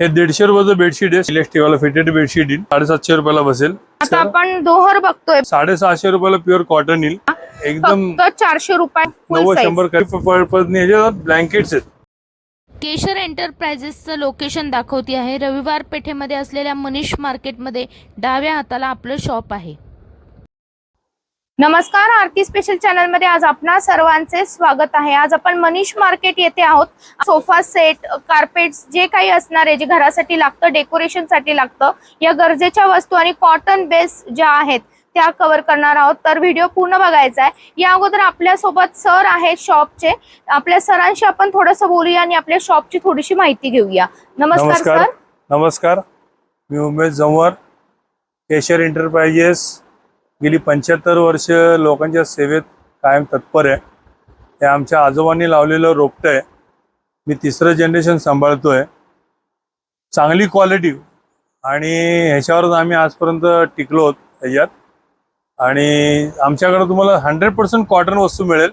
हे दीडशे रुपयाचं बेडशीट आहे. इलेक्ट्रिक वाला फिटेड बेडशीट येईल. साडेसातशे रुपयाला बसेल. आता आपण दोहर बघतोय. साडेसहाशे रुपयाला प्युअर कॉटन येईल. एकदम फक्त चारशे रुपये नव्वद. शंभर ब्लँकेट्स आहेत. केशर एंटरप्राइजेसचं लोकेशन दाखवते आहे. रविवार पेठेमध्ये असलेल्या मनीष मार्केटमध्ये डाव्या हाताला आपलं शॉप आहे. नमस्कार आरती स्पेशल चॅनलमध्ये आज आपणा सर्वांचे स्वागत आहे. आज आपण मनीष मार्केट येथे आहोत. सोफा सेट कार्पेट जे काही असणार आहे जे घरासाठी लागतं डेकोरेशनसाठी लागतं या गरजेच्या वस्तू आणि कॉटन बेस ज्या आहेत त्या कव्हर करणार आहोत. तर व्हिडिओ पूर्ण बघायचा आहे. या अगोदर आपल्यासोबत सर आहेत शॉपचे आपल्या सरांशी आपण थोडंसं बोलूया आणि आपल्या शॉपची थोडीशी माहिती घेऊया. नमस्कार सर नमस्कार. मी उमेश जमवार केशर एंटरप्राइजेस गेली पंच्याहत्तर वर्ष लोकांच्या सेवेत कायम तत्पर आहे. हे आमच्या आजोबांनी लावलेलं रोपटं आहे. मी तिसरं जनरेशन सांभाळतोय. चांगली क्वालिटी आणि ह्याच्यावरच आम्ही आजपर्यंत टिकलो आहोत ह्याच्यात. आणि आमच्याकडं तुम्हाला हंड्रेड पर्सेंट कॉटन वस्तू मिळेल.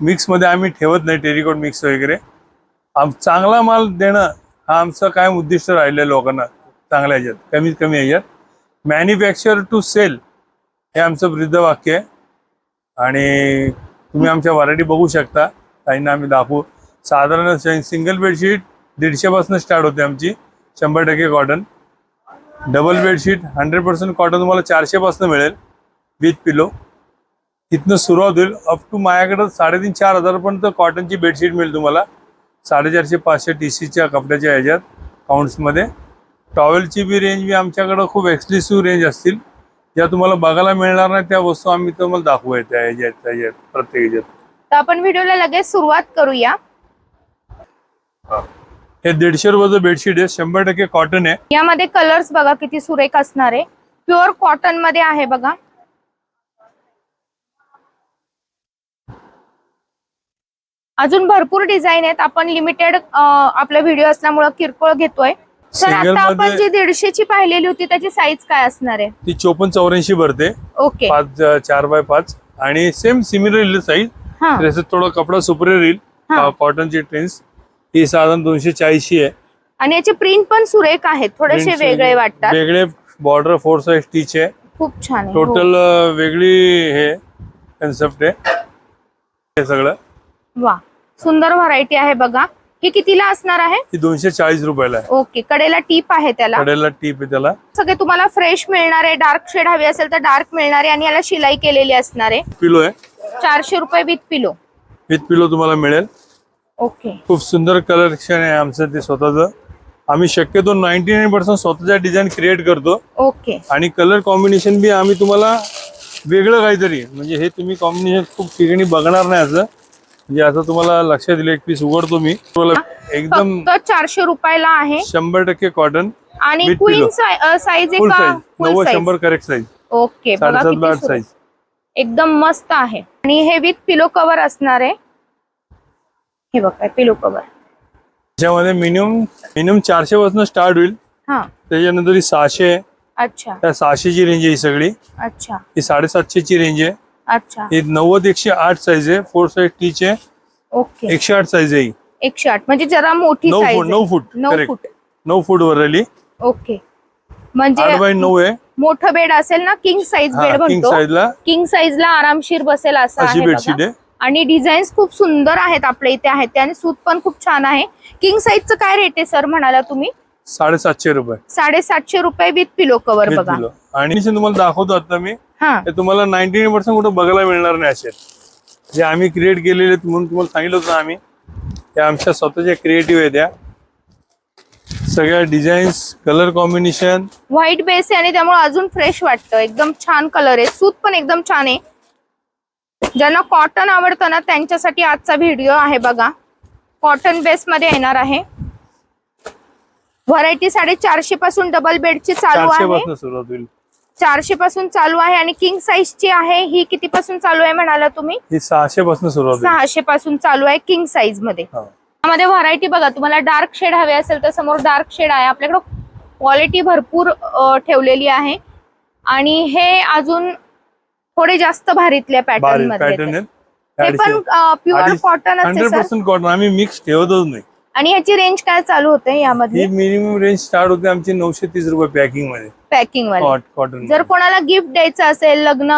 मिक्समध्ये आम्ही ठेवत नाही टेरिकॉट मिक्स वगैरे. आम चांगला माल देणं हा आमचं कायम उद्दिष्ट राहिलं आहे लोकांना. चांगल्या ह्याच्यात कमीत कमी ह्याच्यात. मॅन्युफॅक्चर टू सेल हे आमचं वृद्ध वाक्य आहे. आणि तुम्ही आमच्या व्हरायटी बघू शकता. काहींना आम्ही दाखवू. साधारण सिंगल बेडशीट दीडशेपासून स्टार्ट होते आमची. शंभर टक्के cotton double bedsheet hundred percent cotton तुम्हाला चारशेपासून मिळेल. विथ पिलो तिथनं सुरुवात होईल. अप टू माझ्याकडं साडेतीन चार हजारपर्यंत कॉटनची बेडशीट मिळेल तुम्हाला. साडेचारशे पाचशे टी सीच्या कपड्याच्या ह्याच्यात. काउंट्समध्ये टॉवेलची बी रेंज बी आमच्याकडं खूप एक्सक्लुसिव्ह रेंज असतील. ज्या तुम्हाला बघायला मिळणार नाही त्या वस्तू आम्ही तुम्हाला दाखवूया त्या ह्याच्यात त्या ह्याच्यात प्रत्येक ह्याच्यात तर आपण व्हिडिओला लगेच सुरुवात करूया. हे. दीडशे रुपयाचं बेडशीट आहे शंभर टक्के कॉटन आहे. यामध्ये कलर्स बघा किती सुरेख असणार आहे. प्युअर कॉटनमध्ये आहे बघा. अजून भरपूर डिझाईन आहेत. आपण लिमिटेड आपला व्हिडिओ असल्यामुळं किरकोळ घेतोय. सर Single आता आपण मध्ये- जी दीडशेची पाहिलेली होती त्याची साईज काय असणार आहे? ती चोपन्न चौऱ्याऐंशी भरते. ओके. पाच चार बाय पाच. आणि सेम सिमिलर येईल साईज हा. थोडा कपडा सुपरियर येईल हा. कॉटनची ट्रेन्स ही साधारण दोनशे चाळीसशी आहे. आणि याचे प्रिंट पण सुरेख आहेत थोडेसे Prints वेगळे वाटतात. वेगळे बॉर्डर फोर साईज स्टिच आहे. खूप छान आहे हो. टोटल वेगळी हे कन्सेप्ट आहे. हे सगळं. वा सुंदर व्हरायटी आहे बघा. ही कितीला असणार आहे? ही दोनशे चाळीस रुपयाला आहे. ओके कडेला टीप आहे त्याला. कडेला टीप आहे त्याला. सगळे तुम्हाला फ्रेश मिळणार आहे डार्क शेड हवी असेल तर डार्क मिळणार आहे आणि याला शिलाई केलेली असणार आहे. पिलो आहे. चारशे रुपये विथ पिलो. विथ पिलो तुम्हाला मिळेल. ओके. खूप सुंदर कलेक्शन आहे आमचं ते स्वतःचं. आम्ही शक्यतो नाईन्टी नाईन पर्सेंट स्वतःच्या डिझाईन क्रिएट करतो. ओके. आणि आणि कलर कॉम्बिनेशन बी आम्ही तुम्हाला वेगळं काहीतरी म्हणजे हे तुम्ही कॉम्बिनेशन खूप ठिकाणी बघणार नाही असं. म्हणजे असं तुम्हाला लक्षात दिलं एक पीस उघडतो मी. तुम्हाला एकदम फक्त चारशे रुपयाला आहे. शंभर टक्के कॉटन आणि with क्वीन pillow. साईज आहे फुल का? साईज फुल नव्वद साईज शंभर करेक्ट साईज ओके बघा साडेसात किती बाय सुरेख. साईज एकदम मस्त आहे. आणि हे विथ पिलो कव्हर असणार आहे. हे बघा पिलो कव्हर त्याच्यामध्ये मिनिमम मिनिमम चारशे पासून स्टार्ट होईल. हा. त्याच्यानंतर ही सहाशे आहे. अच्छा. त्या सहाशेची रेंज आहे ही सगळी. अच्छा. ही साडेसातशेची रेंज आहे. अच्छा. ही नव्वद एकशे आठ साईज आहे. फोर साईज टीच आहे ओके. एकशे आठ साईज आहे ही. एकशे आठ. म्हणजे जरा मोठी नऊ फूट नऊ फूट नऊ फूट नऊ फूट वर राहिली. ओके. म्हणजे नऊ आहे. मोठं बेड असेल ना किंग साईज बेड म्हणतो. साईजला किंग साईज ला आरामशीर बसेल असं अशी बेडशीट. आहे. आणि डिझाईन्स खूप सुंदर आहेत आपल्या इथे आहेत आणि सूत पण खूप छान आहे. किंग साईजचं काय रेट आहे सर म्हणाला तुम्ही? साडेसातशे रुपये. साडेसातशे रुपये विथ पिलो कव्हर एक बघा. आणि तुम्हाला दाखवतो आता मी. ते तुम्हाला नाईन्टी नाईन पर्सेंट कुठं बघायला मिळणार नाही असे. जे आम्ही क्रिएट केलेले म्हणून तुम्हाला सांगितलं होतं आम्ही. त्या आमच्या स्वतःच्या क्रिएटिव्ह आहेत त्या सगळ्या designs colour combination white base आहे आणि त्यामुळे अजून फ्रेश वाटतं. एकदम छान कलर आहे. सूत पण एकदम छान आहे. ज्यांना कॉटन आवडतं ना त्यांच्यासाठी आजचा व्हिडिओ आहे बघा. कॉटन बेस मध्ये येणार आहे. व्हरायटी साडेचारशे पासून डबल बेडची चालू आहे. सुरुवात होईल. चारशे पासून चालू आहे आणि किंग साईजची आहे ही किती पासून चालू आहे म्हणाला तुम्ही? ही सहाशे पासून सुरुवात होईल. सहाशे पासून चालू आहे किंग साईजमध्ये. हा. त्यामध्ये व्हरायटी बघा तुम्हाला डार्क शेड हवे असेल तर समोर डार्क शेड आहे. आपल्याकडं क्वालिटी भरपूर अ, ठेवलेली आहे. आणि हे अजून थोडे जास्त भारीतल्या पॅटर्न बारीकमध्ये पॅटर्न येतात. हे पण pure cotton hundred percent cotton आम्ही मिक्स ठेवतच नाही. आणि ह्याची रेंज काय चालू होते ही यामधली मिनिमम रेंज स्टार्ट होते आमची नऊशे तीस रुपये पॅकिंगमध्ये. पॅकिंग वाली. कॉट कॉटन जर कोणाला गिफ्ट द्यायचं असेल लग्न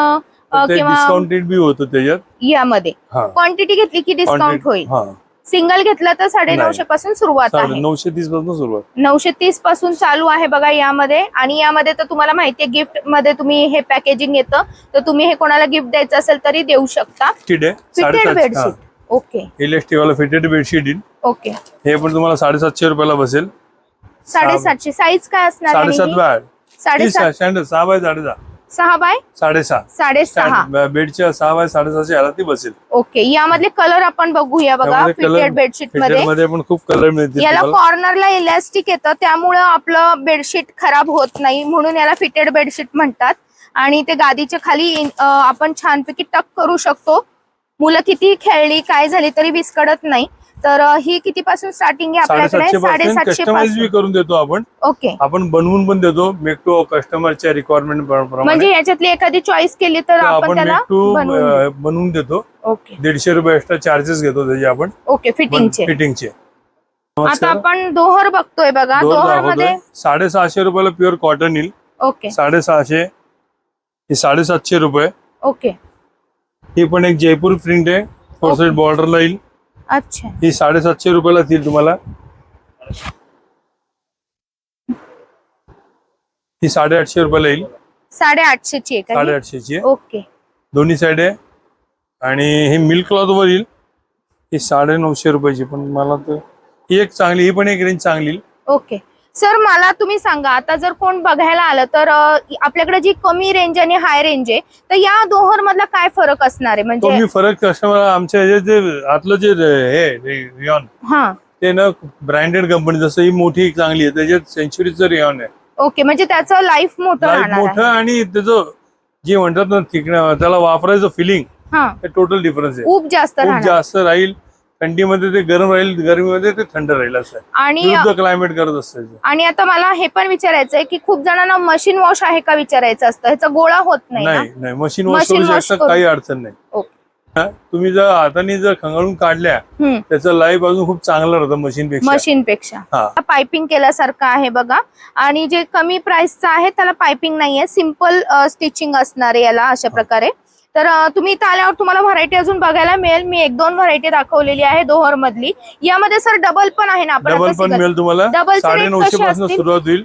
अ, किंवा डिस्काउंटेड बी होतं त्याच्यात. यामध्ये. हा. क्वांटिटी घेतली की डिस्काउंट Quantity- होईल. हा. सिंगल घेतलं तर साडे नऊशे पासून सुरुवात आहे. नऊशे तीसपासून सुरुवात. नऊशे तीसपासून चालू आहे बघा यामध्ये. आणि यामध्ये तर तुम्हाला माहितीये गिफ्टमध्ये तुम्ही हे पॅकेजिंग येतं. तर तुम्ही हे कोणाला गिफ्ट द्यायचं असेल तरी देऊ शकता. ठीक आहे फिटेड साडेसातशे बेडशीट ओके. इलेक्ट्रिक वाला फिटेड बेडशीट येईल ओके. हे पण तुम्हाला साडेसातशे रुपयाला बसेल. साडेसातशे. साईज काय असणार आहे साडेसात? बाय. साडेसात. स्टँडर्ड सहा बाय साडेसहा सहा. बाय? साडेसहा. साडेसहा. बेडच्या सहा बाय साडेसहाशे ह्याला ती बसेल. ओके. यामधले कलर आपण बघूया बघा फिटेड बेडशीटमध्ये. पण खूप कलर मिळतील याला कॉर्नरला इलॅस्टिक येतं त्यामुळं आपलं बेडशीट खराब होत नाही. म्हणून याला फिटेड बेडशीट म्हणतात. आणि ते गादीच्या खाली आपण छानपैकी टक करू शकतो. मुलं किती खेळली काय झाली तरी विस्कडत नाही. तर ही किती पासून स्टार्टिंग आहे आपल्याकडे? साडेसातशे पासून करून देतो आपण. ओके. आपण बनवून पण देतो. मेक टू कस्टमरच्या रिक्वायरमेंट म्हणजे याच्यातली एखादी चॉईस केली तर आपण त्याला बनवून देतो. ओके. दीडशे रुपये एक्स्ट्रा चार्जेस घेतो त्याचे आपण. ओके फिटिंगचे फिटिंगचे आता आपण दोहर बघतोय बघा. दोहरमध्ये साडेसहाशे रुपयाला प्युअर कॉटन येईल. ओके. साडेसहाशे हे साडेसातशे रुपये. ओके. ही पण एक जयपूर प्रिंट आहे. फोर साइड बॉर्डरला येईल. अच्छा. ही साडेसातशे रुपयाला येईल तुम्हाला. ही साडेआठशे रुपयाला येईल. साडेआठशेची आहे का ही? साडेआठशेची आहे. ओके दोन्ही साईड आहे. आणि हे मिल्क क्लॉथ वर येईल. ही साडे नऊशे रुपयाची पण मला तर ही एक चांगली ही पण एक रेंज चांगली येईल. ओके सर मला तुम्ही सांगा आता जर कोण बघायला आलं तर आपल्याकडे जी कमी रेंज आणि हाय रेंज आहे तर या दोहर मधला काय फरक असणार आहे? तो म्हणजे फरक कस्टमर आमच्या ह्याचे जे आतलं जे हे रियॉन हा. ते ना ब्रँडेड कंपनी जसं ही मोठी चांगली आहे त्याच्यात सेंचुरीचं रियॉन आहे. ओके म्हणजे त्याचं लाईफ मोठं मोठं आणि त्याचं जे म्हणतात ना त्याला वापरायचं फिलिंग हा. हे टोटल डिफरन्स आहे. खूप जास्त जास्त राहील. थंडीमध्ये ते गरम राहील गरमीमध्ये ते थंड राहील असं. आणि क्लायमेट करत असतं. आणि आता मला हे पण विचारायचं आहे की खूप जणांना मशीन वॉश आहे का विचारायचं असतं? ह्याचा गोळा होत नाही ना? नाही नाही. मशीन वॉश करू शकता. काही अडचण नाही. तुम्ही जर हाताने जर खंगाळून काढल्या त्याचं लाईफ अजून खूप चांगलं राहतं मशीन पेक्षा मशीन पेक्षा पायपिंग केल्यासारखं आहे बघा. आणि जे कमी प्राइसचं आहे त्याला पायपिंग नाहीये. सिंपल स्टिचिंग असणार आहे याला अशा प्रकारे. तर तुम्ही इथं आल्यावर तुम्हाला व्हरायटी अजून बघायला मिळेल. मी एक दोन व्हरायटी दाखवलेली आहे दोहर मधली यामध्ये सर डबल पण आहे ना आपण डबल पण मिळेल तुम्हाला. साडे नऊशे पासून? सुरुवात होईल.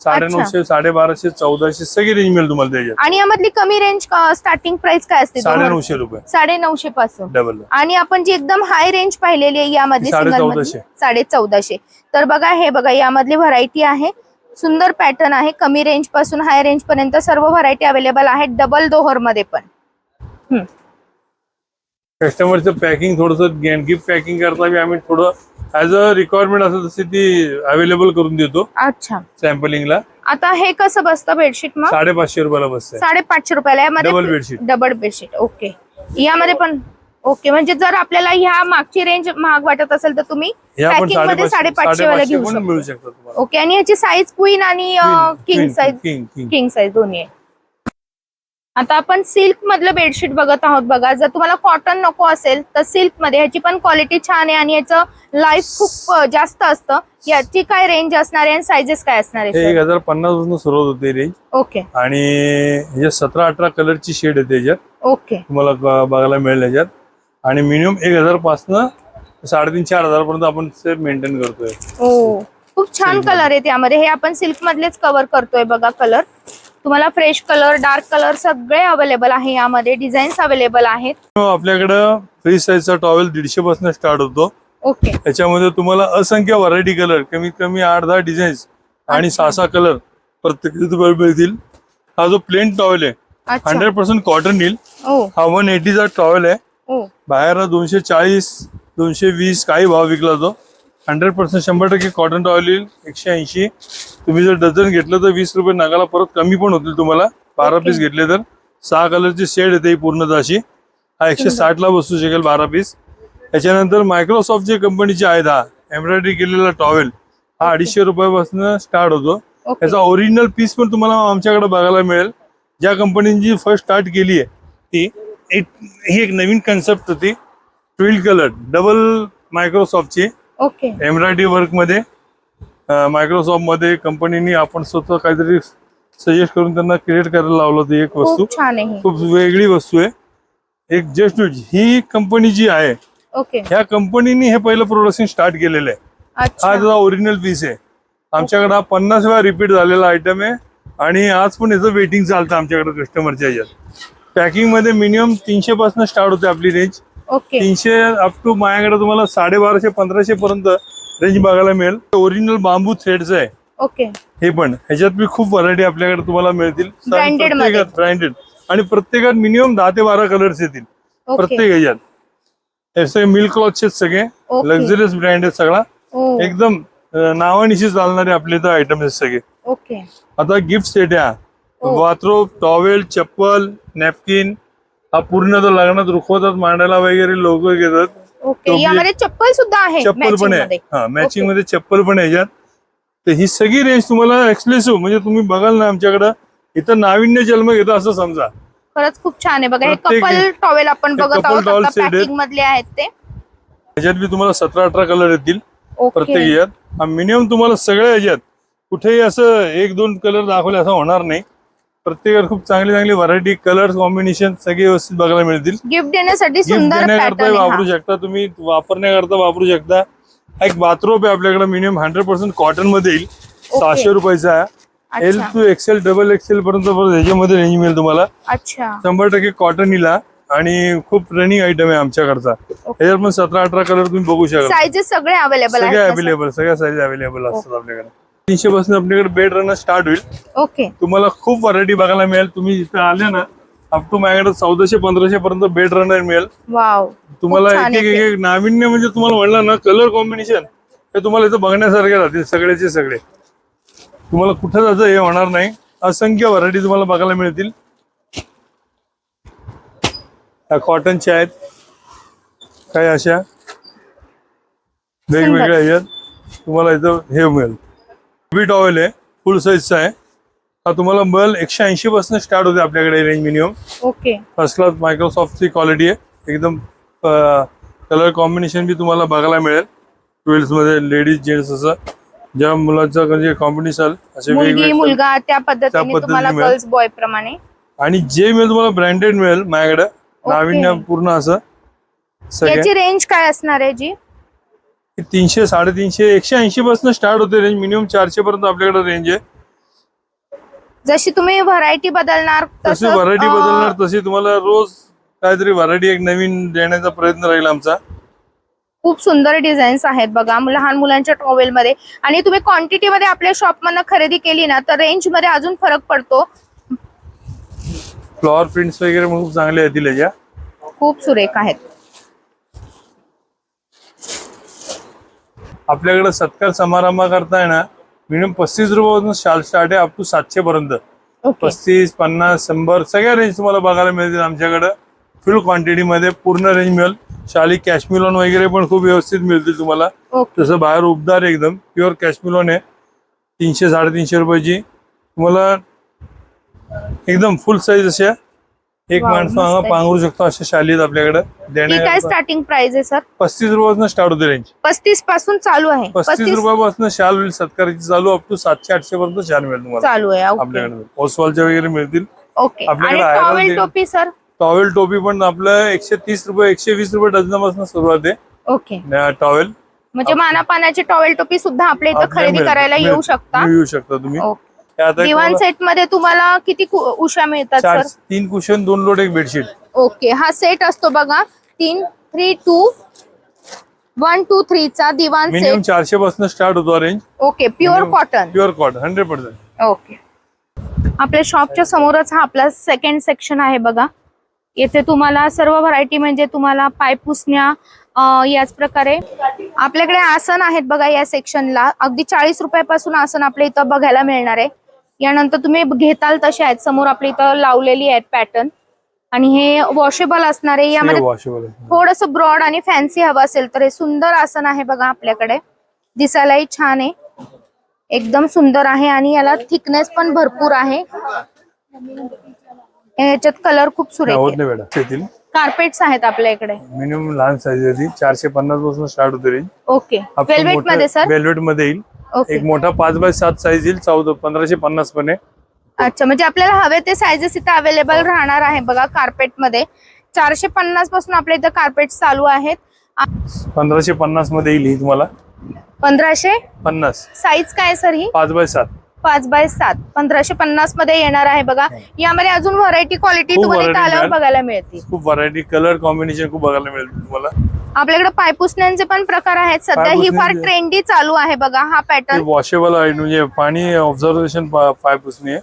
साडे नऊशे साडेबाराशे चौदाशे सगळी रेंज मिळेल तुम्हाला त्याच्यात. आणि यामधली कमी रेंज स्टार्टिंग प्राइस काय असते? साडे? नऊशे रुपये. साडे नऊशे पासून. डबल आणि आपण जी एकदम हाय रेंज पाहिलेली आहे यामधली साडे सिंगल चौदाशे. साडे चौदाशे. तर बघा हे बघा यामधली व्हरायटी आहे. सुंदर पॅटर्न आहे. कमी रेंजपासून हाय रेंज पर्यंत सर्व व्हरायटी अवेलेबल आहेत. डबल दोहरमध्ये पण. कस्टमरचं पॅकिंग थोडस गिफ्ट पॅकिंग करता बी आम्ही थोडं ऍज अ रिक्वायरमेंट असेल तशी ती अवेलेबल करून देतो. अच्छा. सॅम्पलिंगला आता हे कसं बसतं बेडशीट मग? साडेपाचशे रुपयाला बसते. साडेपाचशे रुपयाला. Double bedsheet double bedsheet okay यामध्ये पण ओके म्हणजे जर आपल्याला ह्या मागची रेंज महाग वाटत असेल तर तुम्ही पॅकिंगमध्ये साडेपाचशे वाला घेऊ शकता. ओके आणि याची साईज क्वीन आणि किंग साईज किंग साईज दोन्ही आहे. आता आपण सिल्क मधलं बेडशीट बघत आहोत बघा. जर तुम्हाला कॉटन नको असेल तर सिल्कमध्ये ह्याची पण क्वालिटी छान आहे आणि याचं लाईफ खूप जास्त असतं. याची काय रेंज असणार आहे आणि सायझेस काय असणार आहे एक हजार पन्नासपासून सुरुवात होते रेंज ओके आणि सतरा अठरा कलरची शेड आहे त्याच्यात ओके तुम्हाला बघायला मिळेल याच्यात. आणि मिनिमम एक हजार पासनं साडेतीन चार हजार पर्यंत आपण मेंटेन करतोय. ओ खूप छान कलर आहे त्यामध्ये. हे आपण सिल्क मधलेच कव्हर करतोय बघा कलर तुम्हाला फ्रेश कलर डार्क कलर सगळे अवेलेबल आहे. यामध्ये डिझाईन्स अवेलेबल आहेत. आपल्याकडं फ्री साईजचा टॉवेल दीडशे पासून स्टार्ट होतो. ओके त्याच्यामध्ये तुम्हाला असंख्य व्हरायटी कलर कमीत कमी आठ दहा डिझाईन्स आणि. सहा सहा कलर प्रत्येक मिळतील. हा जो प्लेन टॉवेल आहे हंड्रेड पर्सेंट कॉटन येईल. हा वन एटीचा टॉवेल आहे. बाहेर दोनशे चाळीस दोनशे वीस काही भाव विकला तो हंड्रेड पर्सेंट शंभर टक्के कॉटन टॉवेल येईल एकशे ऐंशी. तुम्ही जर डझन घेतलं तर वीस रुपये नगाला परत कमी पण होतील तुम्हाला. बारा. पीस घेतले तर सहा कलरची शेड येते ही पूर्णतः अशी. हा एकशे साठ ला बसू शकेल बारा पीस त्याच्यानंतर मायक्रोसॉफ्टचे कंपनीचे आहेत हा एम्ब्रॉयडरी केलेला टॉवेल हा अडीचशे रुपयापासून स्टार्ट होतो. ओके याचा ओरिजिनल पीस पण तुम्हाला आमच्याकडे बघायला मिळेल. ज्या कंपनीची फर्स्ट स्टार्ट केली आहे ती एक ही एक नवीन कन्सेप्ट होती. ट्विल कलर डबल मायक्रोसॉफ्टची ओके. एम्ब्रॉयडरी वर्कमध्ये मायक्रोसॉफ्टमध्ये कंपनीनी आपण स्वतः काहीतरी सजेस्ट करून त्यांना क्रिएट करायला लावलं होतं एक वस्तू. खूप छान आहे खूप वेगळी वस्तू आहे. एक जस्ट ही कंपनी जी आहे ओके. ह्या कंपनीने हे पहिलं प्रोडक्शन स्टार्ट केलेलं आहे. हा त्याचा ओरिजिनल पीस आहे. आमच्याकडे हा पन्नास वेळा रिपीट झालेला आयटम आहे आणि आज पण याचं वेटिंग चालतं आमच्याकडे कस्टमरच्या ह्याच्यात पॅकिंगमध्ये मिनिमम तीनशे पासून स्टार्ट होते आपली रेंज तीनशे अप टू माझ्याकडे तुम्हाला साडेबाराशे पंधराशे पर्यंत रेंज बघायला मिळेल. ओरिजिनल बांबू थ्रेडचं आहे. ओके. हे पण. ह्याच्यात बी खूप व्हरायटी आपल्याकडे तुम्हाला मिळतील. ब्रँडेड आणि प्रत्येकात मिनिमम दहा ते बारा कलर्स येतील. प्रत्येक ह्याच्यात. हे सगळे मिल्क क्लॉथचे सगळे. लक्झरियस ब्रँड आहे सगळा. ओ एकदम नावानिशी चालणारे आपले इथं आयटम आहेत सगळे. ओके. आता गिफ्ट सेट. बाथरोब टॉवेल चप्पल नॅपकिन हा पूर्ण तो लग्नात रुखवतात मांडायला वगैरे लोक घेतात. ओके यामध्ये चप्पल सुद्धा आहे चप्पल पण matching आहे मध्ये. हा मॅचिंग. मध्ये चप्पल पण आहे याच्यात तर ही सगळी रेंज तुम्हाला एक्सक्लुसिव्ह म्हणजे तुम्ही बघाल ना आमच्याकडं इथं नाविन्य जन्म घेतो असं समजा. खरंच खूप छान आहे. बघा हे प्रत्येक- कपल टॉवेल आपण हे बघत couple आहोत. towel आता set आहेत. पॅकिंग मधले आहेत ते. ह्याच्यात बी तुम्हाला सतरा अठरा कलर येतील प्रत्येक ओके ह्याच्यात मिनिमम तुम्हाला सगळ्या ह्याच्यात. कुठेही असं एक दोन कलर दाखवले असं होणार नाही. प्रत्येकात खूप चांगली चांगली व्हरायटी कलर कॉम्बिनेशन सगळे व्यवस्थित बघायला मिळतील. गिफ्ट देण्यासाठी गिफ्ट सुंदर देण्याकरता वापरू शकता तुम्ही वापरण्याकरता वापरू शकता. हा एक बाथरोब आहे आपल्याकडे मिनिमम हंड्रेड पर्सेंट कॉटनमध्ये येईल. सहाशे रुपयाचा आहे. एल अच्छा टू एक्सेल डबल एक्सेल पर्यंत परत ह्याच्यामध्ये रेंज मिळेल तुम्हाला. अच्छा. शंभर टक्के कॉटन इला आणि खूप रनिंग आयटम आहे आमच्याकडचा. ह्याच्यात पण सतरा अठरा कलर तुम्ही बघू शकता. सगळे अवेलेबल सगळे आहेत अवेलेबल सगळ्या साईज अवेलेबल असतात आपल्याकडे. तीनशे पासून आपल्याकडे बेड रनर स्टार्ट होईल. ओके. तुम्हाला खूप व्हरायटी बघायला मिळेल. तुम्ही इथं आले ना अप टू माझ्याकडे चौदाशे पंधराशे पर्यंत बेड रनर मिळेल. वाव तुम्हाला एक एक एक एक नाविन्य म्हणजे तुम्हाला म्हणलं ना कलर कॉम्बिनेशन हे तुम्हाला इथं बघण्यासारखे राहतील सगळेचे सगळे. तुम्हाला कुठं जायचं हे होणार नाही. असंख्य व्हरायटी तुम्हाला बघायला मिळतील. ह्या कॉटनच्या आहेत. काही अशा. वेगवेगळ्या ह्याच्यात तुम्हाला इथं हे मिळेल. बी टॉवेल आहे फुल साईजचा आहे. हा तुम्हाला मिळेल एकशे ऐंशी पासून स्टार्ट होते आपल्याकडे range minimum okay first class मायक्रोसॉफ्टची quality आहे. एकदम कलर कॉम्बिनेशन बी तुम्हाला बघायला मिळेल. ट्वेल्समध्ये लेडीज जेंट्स असं. ज्या मुलाचं म्हणजे कॉम्बिनेशन असे मुलगी वेगवेगळे मुलगा त्या पद्धतीने पद्धतीने तुम्हाला मिळेल. गर्ल्स बॉय प्रमाणे. आणि जे मिळेल तुम्हाला ब्रँडेड मिळेल माझ्याकडे. नाविन्य पूर्ण असं. याची रेंज काय असणार आहे जी? तीनशे साडेतीनशे एकशे ऐंशी पासून स्टार्ट होते रेंज मिनिमम चारशे पर्यंत आपल्याकडे रेंज आहे. जशी तुम्ही व्हरायटी बदलणार तशी तसं, व्हरायटी अं, बदलणार तशी तुम्हाला रोज काहीतरी व्हरायटी एक नवीन देण्याचा प्रयत्न राहील आमचा. खूप सुंदर डिझाईन्स आहेत बघा लहान मुलांच्या टॉवेल मध्ये. आणि तुम्ही क्वांटिटी मध्ये आपल्या शॉप मधनं खरेदी केली ना तर रेंजमध्ये अजून फरक पडतो. फ्लॉवर प्रिंट्स वगैरे खूप चांगले येतील याच्या. खूप सुरेख आहेत. आपल्याकडे सत्कार समारंभ करताय ना मिनिमम पस्तीस रुपयापासून शाल स्टार्ट आहे अप टू सातशे पर्यंत. पस्तीस पन्नास शंभर सगळ्या रेंज तुम्हाला बघायला मिळतील आमच्याकडे. फुल क्वांटिटी मध्ये पूर्ण रेंज मिळेल. शाली कॅशमिलॉन वगैरे पण खूप व्यवस्थित मिळतील तुम्हाला. तसं बाहेर उबदार आहे एकदम. प्युअर कॅशमिलॉन आहे. तीनशे साडेतीनशे रुपयाची. तुम्हाला एकदम फुल साईज अशा एक Wow, माणसं मस्त आहे. पांघरू शकतो अशा शाली आहेत आपल्याकडे. ही काय देण्या स्टार्टिंग प्राइस आहे सर पस्तीस रुपयापासून स्टार्ट होते रेंज पस्तीसपासून चालू आहे. पस्तीस रुपयापासून शाल होईल सत्काराची चालू अप टू सातशे आठशे पर्यंत शाल मिळेल तुम्हाला. चालू आहे ओके आपल्याकडे. ओसवालच्या वगैरे मिळतील. ओके आणि आपल्याकडे iron टॉवेल टोपी सर टॉवेल टोपी पण आपलं एकशे तीस रुपये एकशे वीस रुपये डझनापासून सुरुवात आहे. ओके न- टॉवेल म्हणजे मानापानाची टॉवेल टोपी सुद्धा आपल्या इथं खरेदी मिळेल- करायला येऊ मिळेल. शकता. येऊ शकता तुम्ही. ओके. दिवाण सेटमध्ये तुम्हाला किती उशा मिळतात सर? तीन कुशन दोन लोट एक बेडशीट. ओके हा सेट असतो बघा. तीन थ्री टू वन टू थ्रीचा दिवाण मिनिमम सेट. चारशे पासून स्टार्ट होतो range okay pure cotton pure cotton hundred percent okay. आपल्या शॉपच्या समोरच हा आपला सेकंड सेक्शन आहे बघा. येथे तुम्हाला सर्व व्हरायटी म्हणजे तुम्हाला पाय पुसण्या अं, याच प्रकारे. आपल्याकडे आसन आहेत बघा या सेक्शनला अगदी चाळीस रुपयापासून आसन आपल्या इथं बघायला मिळणार आहे. यानंतर तुम्ही घेताल तसे आहेत. समोर आपल्या इथं लावलेली आहेत पॅटर्न आणि हे वॉशेबल असणार आहे. यामध्ये थोडस ब्रॉड आणि फॅन्सी हवं असेल तर हे सुंदर आसन आहे बघा आपल्याकडे. दिसायलाही छान आहे. एकदम सुंदर आहे आणि याला थिकनेस पण भरपूर आहे. याच्यात कलर खूप सुरेख होत कार्पेट्स आहेत आपल्या इकडे. मिनिमम लहान साईज आहे ती. चारशे पन्नासपासून स्टार्ट होते रेंज ओके वेल्वेटमध्ये सर वेल्वेटमध्ये येईल. ओके एक मोठा पाच बाय सात साईज येईल. चौदा पंधराशे पन्नास पण आहे. अच्छा म्हणजे आपल्याला हवे ते सायझेस इथे अवेलेबल राहणार आहे बघा कार्पेटमध्ये. चारशे पन्नासपासून आपल्या इथं कार्पेट चालू आहेत. पंधराशे पन्नासमध्ये येईल ही तुम्हाला. पंधराशे? पन्नास. साईज काय सर ही? पाच बाय सात. पाच बाय सात. पंधराशे पन्नासमध्ये येणार आहे बघा. यामध्ये अजून व्हरायटी क्वालिटी खूप तुम्हाला इथं variety आल्यावर मिळेल. बघायला मिळतील. खूप व्हरायटी कलर कॉम्बिनेशन खूप बघायला मिळेल तुम्हाला. आपल्याकडे पायपुसण्यांचे पण प्रकार आहेत. सध्या ही फार पायपुसण्यांचे- ट्रेंडी चालू आहे बघा हा ते पॅटर्न वॉशेबल आहे. म्हणजे पाणी ऑब्झर्वेशन पाय पुसणी आहे.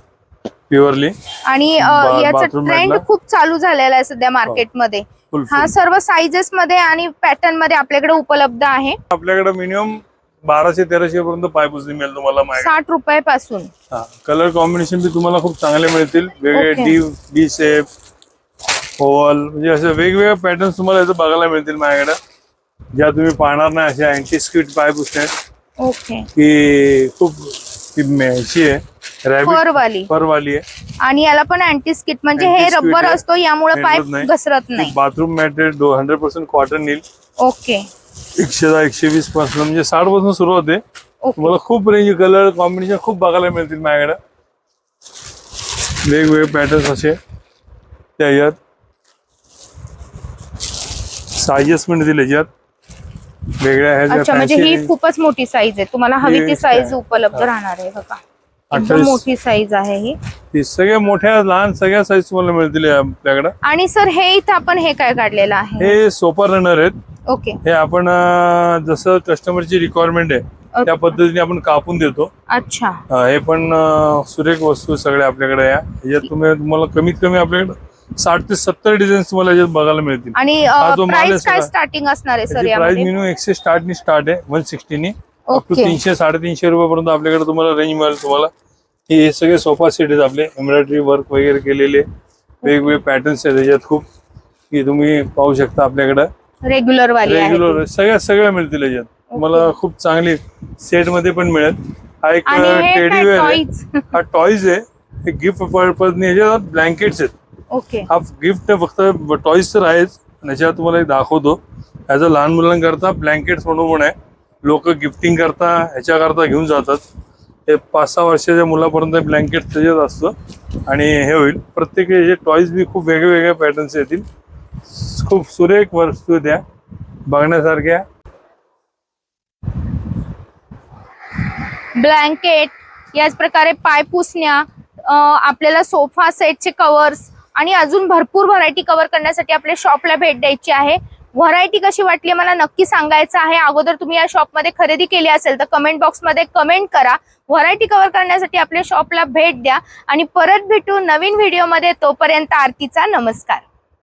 प्युअरली आणि बा- याचा bathroom ट्रेंड मधला? खूप चालू झालेला आहे सध्या मार्केटमध्ये फुल हा सर्व साईजेस मध्ये आणि पॅटर्नमध्ये आपल्याकडे उपलब्ध आहे. आपल्याकडे मिनिमम बाराशे तेराशे पर्यंत पाय पुसणी मिळेल तुम्हाला साठ रुपये पासून कलर कॉम्बिनेशन बी तुम्हाला खूप चांगले मिळतील. वेगळे Okay. D D shape oval म्हणजे असे वेगवेगळे पॅटर्न तुम्हाला इथं बघायला मिळतील माझ्याकडे. ज्या तुम्ही पाहणार नाही अशा अँटी स्किट पाय पुसणे ओके की खूप ती ह्याची आहे. रॅबिट फर वाली फरवाली आहे. आणि याला पण अँटी स्किट म्हणजे हे Anti-skid रबर आहे. असतो यामुळे पाय नाही. घसरत नाही. Bathroom matted hundred percent cotton येईल ओके एकशे दहा एकशे वीसपासून म्हणजे साठपासून सुरू होते. तुम्हाला खूप रेंज कलर कॉम्बिनेशन खूप बघायला मिळतील माझ्याकडे. वेगवेगळे पॅटर्न असे. त्याच्यात साईजेस पण दिले वेगळ्या अच्छा म्हणजे ही खूपच मोठी साईज आहे. तुम्हाला हवी ती साईज? उपलब्ध. राहणार आहे बघा. एकदम अठ्ठावीस. मोठी साईज आहे ही. ती सगळ्या मोठ्या लहान सगळ्या साईज तुम्हाला मिळतील आपल्याकडे. आणि सर हे इथं आपण हे काय काढलेलं आहे? हे सोपा रनर आहेत. ओके. हे आपण जसं कस्टमरची रिक्वायरमेंट आहे त्या पद्धतीने आपण कापून देतो. अच्छा. हे पण सुरेख वस्तू सगळ्या आपल्याकडे या. ह्याच्यात तुम्ही तुम्हाला कमीत कमी आपल्याकडे साठ ते सत्तर डिझाईन तुम्हाला याच्यात बघायला मिळतील. आणि स्टार्टिंग असणार आहे सर प्राइस मिनिमम एकशे स्टार्टनी स्टार्ट आहे वन सिक्स्टीनी तीनशे साडेतीनशे रुपयापर्यंत आपल्याकडे तुम्हाला रेंज मिळेल तुम्हाला. हे सगळे सोफा सेट आहेत आपले एम्ब्रॉयडरी वर्क वगैरे केलेले वेगवेगळे पॅटर्न्स आहेत त्याच्यात खूप की तुम्ही पाहू शकता आपल्याकडे. रेग्युलर वाली आहे रेग्युलर सगळ्या सगळ्या मिळतील याच्यात. तुम्हाला खूप चांगली सेटमध्ये पण मिळेल. हा एक आणि हे टेडी वेअर आहे. हा टॉईज आहे. गिफ्ट पर्पजने याच्यात ब्लँकेट्स आहेत. ओके. हा गिफ्ट फक्त टॉईज तर आहेच. याच्यात तुम्हाला एक दाखवतो. अ लहान मुलांकरता ब्लँकेट्स म्हणून पण आहे. लोक गिफ्टिंग करता ह्याच्याकरता घेऊन जातात. हे पाच सहा वर्षाच्या मुलापर्यंत ब्लँकेट त्याच्यात असतं. आणि हे होईल. प्रत्येक टॉईज बी खूप वेगळे वेगळे पॅटर्न्स येतील. खूप सुरेख वस्तू त्या बघण्यासारख्या. ब्लँकेट याच प्रकारे पाय पुसण्या आपल्याला सोफा सेटचे कवर्स आणि अजून भरपूर व्हरायटी कव्हर करण्यासाठी आपल्या शॉपला भेट द्यायची आहे. व्हरायटी कशी वाटली मला नक्की सांगायचं आहे. अगोदर तुम्ही या शॉपमध्ये खरेदी केली असेल तर कमेंट बॉक्समध्ये कमेंट करा. व्हरायटी कव्हर करण्यासाठी आपल्या शॉपला भेट द्या. आणि परत भेटू नवीन व्हिडिओमध्ये तोपर्यंत आरतीचा नमस्कार.